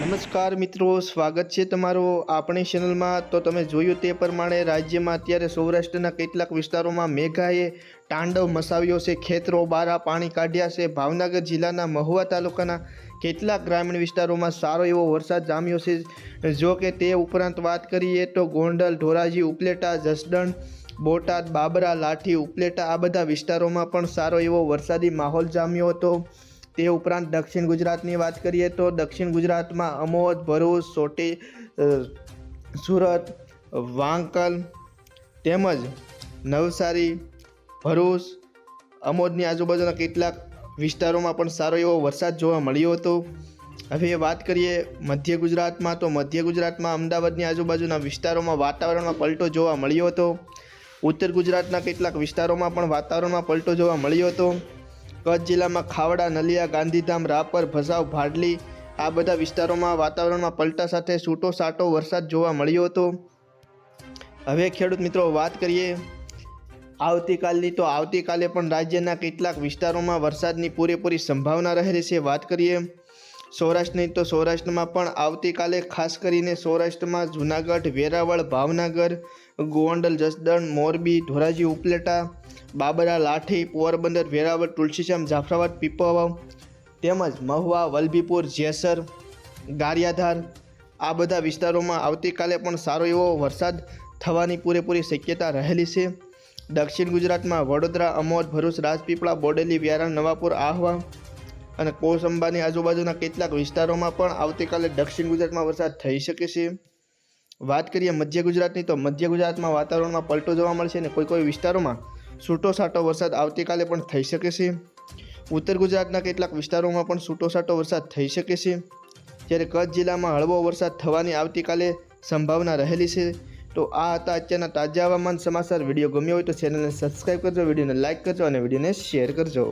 નમસ્કાર મિત્રો, સ્વાગત છે તમારો આપણી ચેનલમાં. તો તમે જોયું તે પ્રમાણે રાજ્યમાં અત્યારે સૌરાષ્ટ્રના કેટલાક વિસ્તારોમાં મેઘાએ તાંડવ મસાવ્યો છે, ખેતરો બારા પાણી કાઢ્યા છે. ભાવનગર જિલ્લાના મહુવા તાલુકાના કેટલાક ગ્રામીણ વિસ્તારોમાં સારો એવો વરસાદ જામ્યો છે. જો કે તે ઉપરાંત વાત કરીએ તો ગોંડલ, ધોરાજી, ઉપલેટા, જસદણ, બોટાદ, બાબરા, લાઠી, ઉપલેટા આ બધા વિસ્તારોમાં પણ સારો એવો વરસાદી માહોલ જામ્યો હતો. તે ઉપરાંત દક્ષિણ ગુજરાતની વાત કરીએ તો દક્ષિણ ગુજરાતમાં અમોદ, ભરૂચ, સોટી સુરત, વાંકલ તેમજ નવસારી, ભરૂચ, અમોદની આજુબાજુના કેટલાક વિસ્તારોમાં પણ સારો એવો વરસાદ જોવા મળ્યો હતો. હવે વાત કરીએ મધ્ય ગુજરાતમાં તો મધ્ય ગુજરાતમાં અમદાવાદની આજુબાજુના વિસ્તારોમાં વાતાવરણમાં પલટો જોવા મળ્યો હતો. ઉત્તર ગુજરાતના કેટલાક વિસ્તારોમાં પણ વાતાવરણમાં પલટો જોવા મળ્યો હતો. કચ્છ જિલ્લામાં ખાવડા, નલિયા, ગાંધીધામ, રાપર, ભસાવ, ભાડલી આ બધા વિસ્તારોમાં વાતાવરણમાં પલટા સાથે છૂટો સાટો વરસાદ જોવા મળ્યો હતો. હવે ખેડૂત મિત્રો વાત કરીએ. આવતીકાલની તો આવતીકાલે પણ રાજ્યના કેટલાક વિસ્તારોમાં વરસાદની પૂરેપૂરી સંભાવના રહેલી છે વાત કરીએ. સૌરાષ્ટ્રની તો સૌરાષ્ટ્રમાં પણ આવતીકાલે ખાસ કરીને સૌરાષ્ટ્રમાં જૂનાગઢ, વેરાવળ, ભાવનગર, ગોંડલ, જસદણ, મોરબી, ધોરાજી, ઉપલેટા બાબરા, લાઠી, પોરબંદર, વેરાવળ, તુલસીશ્યામ, જાફરાબાદ, પીપવાવ તેમજ મહુવા, વલભીપુર, જેસર, ગારિયાધાર આ બધા વિસ્તારોમાં આવતીકાલે પણ સારો એવો વરસાદ થવાની પૂરેપૂરી શક્યતા રહેલી છે. દક્ષિણ ગુજરાતમાં વડોદરા, અમોદ, ભરૂચ, રાજપીપળા, બોડેલી, વ્યારા, નવાપુર, આહવા અને કોસંબાની આજુબાજુના કેટલાક વિસ્તારોમાં પણ આવતીકાલે દક્ષિણ ગુજરાતમાં વરસાદ થઈ શકે છે. વાત કરીએ મધ્ય ગુજરાતની તો મધ્ય ગુજરાતમાં વાતાવરણમાં પલટો જોવા મળશે અને કોઈ કોઈ વિસ્તારોમાં છૂટો છાંટો વરસાદ આવતીકાલે પણ થઈ શકે છે. ઉત્તર ગુજરાતના કેટલાક વિસ્તારોમાં પણ છૂટો છાંટો વરસાદ થઈ શકે છે. જ્યારે કચ્છ જિલ્લામાં હળવો વરસાદ થવાની આવતીકાલે સંભાવના રહેલી છે. તો આ હતા અત્યારના તાજા હવામાન સમાચાર. વીડિયો ગમ્યો હોય તો ચેનલને સબસ્ક્રાઈબ કરજો, વિડીયોને લાઇક કરજો અને વિડીયોને શેર કરજો.